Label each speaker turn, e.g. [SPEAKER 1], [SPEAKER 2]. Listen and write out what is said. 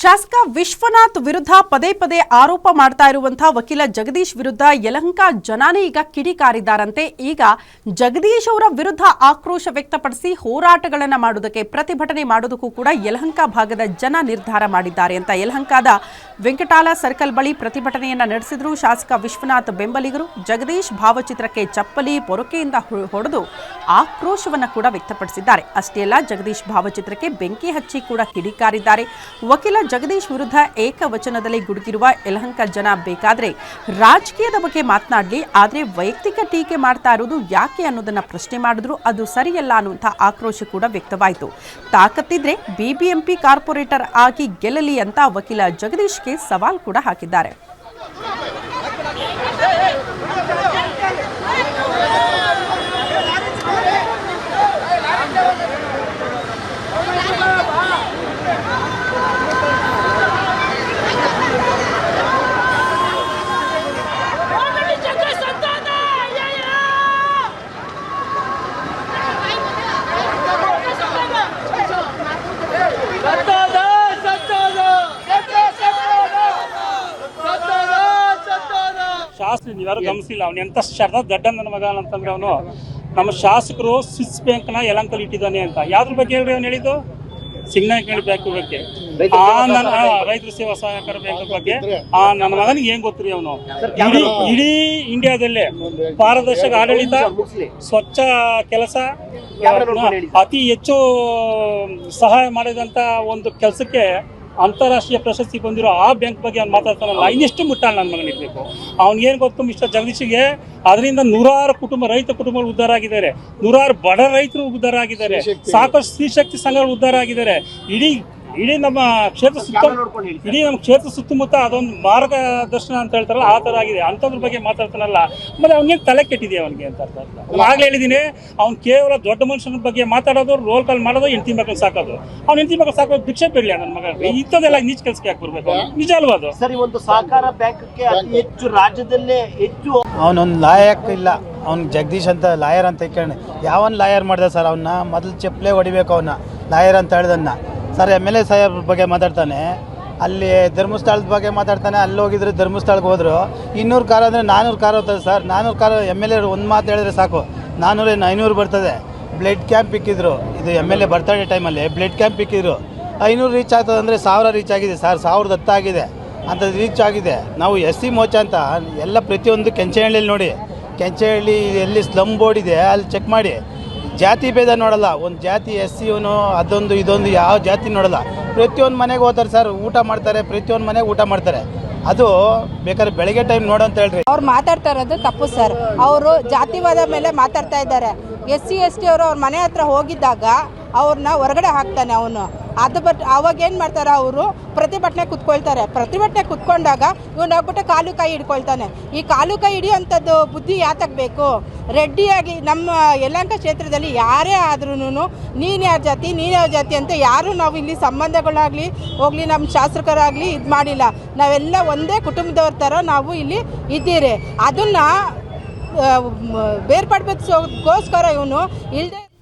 [SPEAKER 1] ಶಾಸಕ ವಿಶ್ವನಾಥ್ ವಿರುದ್ಧ ಪದೇ ಪದೇ ಆರೋಪ ಮಾಡ್ತಾ ಇರುವಂತಹ ವಕೀಲ ಜಗದೀಶ್ ವಿರುದ್ಧ ಯಲಹಂಕ ಜನಾನೇ ಈಗ ಕಿಡಿಕಾರಿದ್ದಾರಂತೆ ಈಗ ಜಗದೀಶ್ ಅವರ ವಿರುದ್ಧ ಆಕ್ರೋಶ ವ್ಯಕ್ತಪಡಿಸಿ ಹೋರಾಟಗಳನ್ನು ಮಾಡುವುದಕ್ಕೆ ಪ್ರತಿಭಟನೆ ಮಾಡೋದಕ್ಕೂ ಕೂಡ ಯಲಹಂಕ ಭಾಗದ ಜನ ನಿರ್ಧಾರ ಮಾಡಿದ್ದಾರೆ ಅಂತ ಯಲಹಂಕದ ವೆಂಕಟಾಲ ಸರ್ಕಲ್ ಬಳಿ ಪ್ರತಿಭಟನೆಯನ್ನ ನಡೆಸಿದ್ರು ಶಾಸಕ ವಿಶ್ವನಾಥ್ ಬೆಂಬಲಿಗರು. ಜಗದೀಶ್ ಭಾವಚಿತ್ರಕ್ಕೆ ಚಪ್ಪಲಿ, ಪೊರಕೆಯಿಂದ ಹೊಡೆದು ಆಕ್ರೋಶವನ್ನು ಕೂಡ ವ್ಯಕ್ತಪಡಿಸಿದ್ದಾರೆ. ಅಷ್ಟೇ ಅಲ್ಲ, ಜಗದೀಶ್ ಭಾವಚಿತ್ರಕ್ಕೆ ಬೆಂಕಿ ಹಚ್ಚಿ ಕೂಡ ಕಿಡಿಕಾರಿದ್ದಾರೆ. ವಕೀಲ ಜಗದೀಶ್ ವಿರುದ್ಧ ಏಕವಚನದಲ್ಲಿ ಗುಡುಗಿರುವ ಯಲಹಂಕ ಜನ ಬೇಕಾದ್ರೆ ರಾಜಕೀಯದ ಬಗ್ಗೆ ಮಾತನಾಡಲಿ, ಆದರೆ ವೈಯಕ್ತಿಕ ಟೀಕೆ ಮಾಡ್ತಾ ಇರೋದು ಯಾಕೆ ಅನ್ನೋದನ್ನ ಪ್ರಶ್ನೆ ಮಾಡಿದ್ರು, ಅದು ಸರಿಯಲ್ಲ ಅನ್ನುವಂಥ ಆಕ್ರೋಶ ಕೂಡ ವ್ಯಕ್ತವಾಯಿತು. ತಾಕತ್ತಿದ್ರೆ ಬಿಬಿಎಂಪಿ ಕಾರ್ಪೊರೇಟರ್ ಆಗಿ ಗೆಲ್ಲಲಿ ಅಂತ ವಕೀಲ ಜಗದೀಶ್ಗೆ ಸವಾಲ್ ಕೂಡ ಹಾಕಿದ್ದಾರೆ.
[SPEAKER 2] ಸತ್ತೋದ
[SPEAKER 3] ಯಾರು ನೀವ್ಯಾರು ಗಮನಿಸಿಲ್ಲ. ಅವ್ನು ಎಂತ ಶರದ ದಡ್ಡ ನನ್ನ ಮಗ ಅಂತಂದ್ರೆ ಅವನು ನಮ್ಮ ಶಾಸಕರು ಸ್ವಿಸ್ ಬ್ಯಾಂಕ್ನ ಯಲಂಕಲ್ಲಿ ಇಟ್ಟಿದ್ದಾನೆ ಅಂತ. ಯಾವ್ದ್ರ ಬಗ್ಗೆ ಹೇಳ್ರಿ ಅವ್ನು ಹೇಳಿದ್ದು? ಸಿಗ್ನಲ್ ಬ್ಯಾಂಕ್ ಬಗ್ಗೆ. ಆ ನನ್ನ ರೈತರ ಸೇವಾ ಸಹಕಾರ ಬ್ಯಾಂಕ್ ಬಗ್ಗೆ. ಆ ನನ್ನ ಮಗನಿಗೆ ಏನ್ ಗೊತ್ತ್ರಿ ಅವನು? ಇಡೀ ಇಡೀ ಇಂಡಿಯಾದಲ್ಲೇ ಪಾರದರ್ಶಕ ಆಡಳಿತ ಸ್ವಚ್ಛ ಕೆಲಸ ಅತಿ ಹೆಚ್ಚು ಸಹಾಯ ಮಾಡಿದಂತ ಒಂದು ಕೆಲಸಕ್ಕೆ ಅಂತಾರಾಷ್ಟ್ರೀಯ ಪ್ರಶಸ್ತಿ ಬಂದಿರೋ ಆ ಬ್ಯಾಂಕ್ ಬಗ್ಗೆ ಅವ್ನು ಮಾತಾಡ್ತಾನಲ್ಲ ಇನ್ನೆಷ್ಟು ಮುಟ್ಟಾಳ ನನ್ನ ಮಗನಿರ್ಬೇಕು ಅವ್ನಿಗೇನು ಗೊತ್ತು ಮಿಸ್ಟರ್ ಜಗದೀಶಿಗೆ? ಅದರಿಂದ ನೂರಾರು ಕುಟುಂಬ ರೈತ ಕುಟುಂಬಗಳು ಉದ್ಧಾರ ಆಗಿದ್ದಾರೆ. ನೂರಾರು ಬಡ ರೈತರು ಉದ್ಧಾರ ಆಗಿದ್ದಾರೆ. ಸಾಕಷ್ಟು ಸ್ತ್ರೀಶಕ್ತಿ ಸಂಘಗಳು ಉದ್ಧಾರ ಆಗಿದ್ದಾರೆ. ಇಡೀ ಇಡೀ ನಮ್ಮ ಕ್ಷೇತ್ರ ಸುತ್ತ ಇಡೀ ನಮ್ಮ ಕ್ಷೇತ್ರ ಸುತ್ತಮುತ್ತ ಅದೊಂದು ಮಾರ್ಗದರ್ಶನ ಅಂತ ಹೇಳ್ತಾರಲ್ಲ ಆ ಥರ ಆಗಿದೆ. ಅಂಥದ್ರ ಬಗ್ಗೆ ಮಾತಾಡ್ತಾನಲ್ಲ. ಮತ್ತೆ ಅವನಿಗೆ ತಲೆ ಕೆಟ್ಟಿದೆ ಅವನಿಗೆ ಅಂತ ಅರ್ಥ ಆಗಲೇ ಹೇಳಿದ್ದೀನಿ ಅವ್ನು ಕೇವಲ ದೊಡ್ಡ ಮನುಷ್ಯನ ಬಗ್ಗೆ ಮಾತಾಡೋದು ರೋಲ್ ಕಾಲ್ ಮಾಡೋದು ಹೆಂಡತಿ ಮಕ್ಕಳು ಸಾಕೋದು. ಅವ್ನು ಹೆಂಡತಿ ಮಕ್ಕಳು ಸಾಕೋದು ಭಿಕ್ಷೆ ಬಿಡಲಿ ನನ್ನ ಮಗ? ಇಂಥದ್ದೆಲ್ಲ ನೀಚ್ ಕೆಲಸಕ್ಕೆ ಯಾಕೆ ಬರ್ಬೇಕು? ನಿಜ ಅಲ್ವಾ ಅದು?
[SPEAKER 2] ಸರಿ ಒಂದು ಸಹಕಾರ ಬ್ಯಾಂಕ್ಗೆ ಅತಿ ಹೆಚ್ಚು ರಾಜ್ಯದಲ್ಲೇ ಹೆಚ್ಚು
[SPEAKER 4] ಅವನೊಂದು ಲಾಯಕ್ ಇಲ್ಲ. ಅವ್ನು ಜಗದೀಶ್ ಅಂತ ಲಾಯರ್ ಅಂತ ಕೇಳಿ ಯಾವನ್ ಲಾಯರ್ ಮಾಡಿದೆ ಸರ್ ಅವನ್ನ ಮೊದಲು ಚಪ್ಪಲೆ ಹೊಡಿಬೇಕು ಅವನ್ನ ಲಾಯರ್ ಅಂತ ಹೇಳ್ದನ್ನ ಸರ್ ಎಂ ಎಲ್ ಎ ಸಾಹೇಬ್ ಬಗ್ಗೆ ಮಾತಾಡ್ತಾನೆ. ಅಲ್ಲಿ ಧರ್ಮಸ್ಥಳದ ಬಗ್ಗೆ ಮಾತಾಡ್ತಾನೆ, ಅಲ್ಲಿ ಹೋಗಿದ್ರೆ ಧರ್ಮಸ್ಥಳಕ್ಕೆ ಹೋದ್ರು. ಇನ್ನೂರು ಕಾರ್ ಅಂದರೆ ನಾನ್ನೂರು ಕಾರ್ ಹೋಗ್ತದೆ ಸರ್. ನಾನ್ನೂರು ಕಾರ್ ಎಂ ಎಲ್ ಎ ಒಂದು ಮಾತು ಹೇಳಿದ್ರೆ ಸಾಕು. ನಾನ್ನೂರೇನು ಐನೂರು ಬರ್ತದೆ. ಬ್ಲಡ್ ಕ್ಯಾಂಪ್ ಇಕ್ಕಿದ್ರು. ಇದು ಎಂ ಎಲ್ ಎ ಬರ್ತಡೆ ಟೈಮಲ್ಲಿ ಬ್ಲಡ್ ಕ್ಯಾಂಪ್ ಇಕ್ಕಿದ್ರು. ಐನೂರು ರೀಚ್ ಆಗ್ತದೆ ಅಂದರೆ ಸಾವಿರ ರೀಚ್ ಆಗಿದೆ ಸರ್. ಸಾವಿರದ ಹತ್ತಾಗಿದೆ ಅಂಥದ್ದು ರೀಚ್ ಆಗಿದೆ. ನಾವು ಎಸ್ ಸಿ ಮೋಚ ಅಂತ ಎಲ್ಲ ಪ್ರತಿಯೊಂದು ಕೆಂಚನಹಳ್ಳಿಯಲ್ಲಿ ನೋಡಿ. ಕೆಂಚನಹಳ್ಳಿ ಎಲ್ಲಿ ಸ್ಲಮ್ ಬೋರ್ಡ್ ಇದೆ. ಅಲ್ಲಿ ಚೆಕ್ ಮಾಡಿ. ಜಾತಿ ಭೇದ ನೋಡಲ್ಲ. ಒಂದು ಜಾತಿ ಎಸ್ ಸಿಯವನು ಅದೊಂದು, ಇದೊಂದು, ಯಾವ ಜಾತಿ ನೋಡಲ್ಲ. ಪ್ರತಿಯೊಂದು ಮನೆಗೆ ಹೋಗ್ತಾರೆ ಸರ್, ಊಟ ಮಾಡ್ತಾರೆ, ಪ್ರತಿಯೊಂದು ಮನೆಗೆ ಊಟ ಮಾಡ್ತಾರೆ. ಅದು ಬೇಕಾದ್ರೆ ಬೆಳಗ್ಗೆ ಟೈಮ್ ನೋಡು ಅಂತ ಹೇಳ್ರಿ.
[SPEAKER 5] ಅವ್ರು ಮಾತಾಡ್ತಾ ಇರೋದು ತಪ್ಪು ಸರ್. ಅವರು ಜಾತಿವಾದ ಮೇಲೆ ಮಾತಾಡ್ತಾ ಇದ್ದಾರೆ. ಎಸ್ ಸಿ ಎಸ್ ಟಿ ಅವರು ಅವ್ರ ಮನೆ ಹತ್ರ ಹೋಗಿದ್ದಾಗ ಅವ್ರನ್ನ ಹೊರಗಡೆ ಹಾಕ್ತಾನೆ ಅವನು. ಅದು ಬಟ್ ಅವಾಗ ಏನು ಮಾಡ್ತಾರೆ ಅವರು? ಪ್ರತಿಭಟನೆ ಕುತ್ಕೊಳ್ತಾರೆ. ಪ್ರತಿಭಟನೆ ಕುತ್ಕೊಂಡಾಗ ಇವನು ಹೋಗ್ಬಿಟ್ಟು ಕಾಲು ಕೈ ಹಿಡ್ಕೊಳ್ತಾನೆ. ಈ ಕಾಲು ಕೈ ಹಿಡಿಯೋಂಥದ್ದು ಬುದ್ಧಿ ಯಾತಕ್ಕಬೇಕು ರೆಡ್ಡಿಯಾಗಿ ನಮ್ಮ ಯಲಹಂಕ ಕ್ಷೇತ್ರದಲ್ಲಿ ಯಾರೇ ಆದ್ರೂ ನೀನು ಯಾವ ಜಾತಿ, ನೀನು ಯಾವ ಜಾತಿ ಅಂತ ಯಾರು ನಾವು ಇಲ್ಲಿ ಸಂಬಂಧಗಳಾಗಲಿ, ಹೋಗಲಿ ನಮ್ಮ ಶಾಸಕರಾಗಲಿ ಇದು ಮಾಡಿಲ್ಲ. ನಾವೆಲ್ಲ ಒಂದೇ ಕುಟುಂಬದವ್ರ ಥರ ನಾವು ಇಲ್ಲಿ ಇದ್ದೀರಿ. ಅದನ್ನು ಬೇರ್ಪಡಿಸೋಕ್ಕೋಸ್ಕರ ಇವನು ಇಲ್ಲದೆ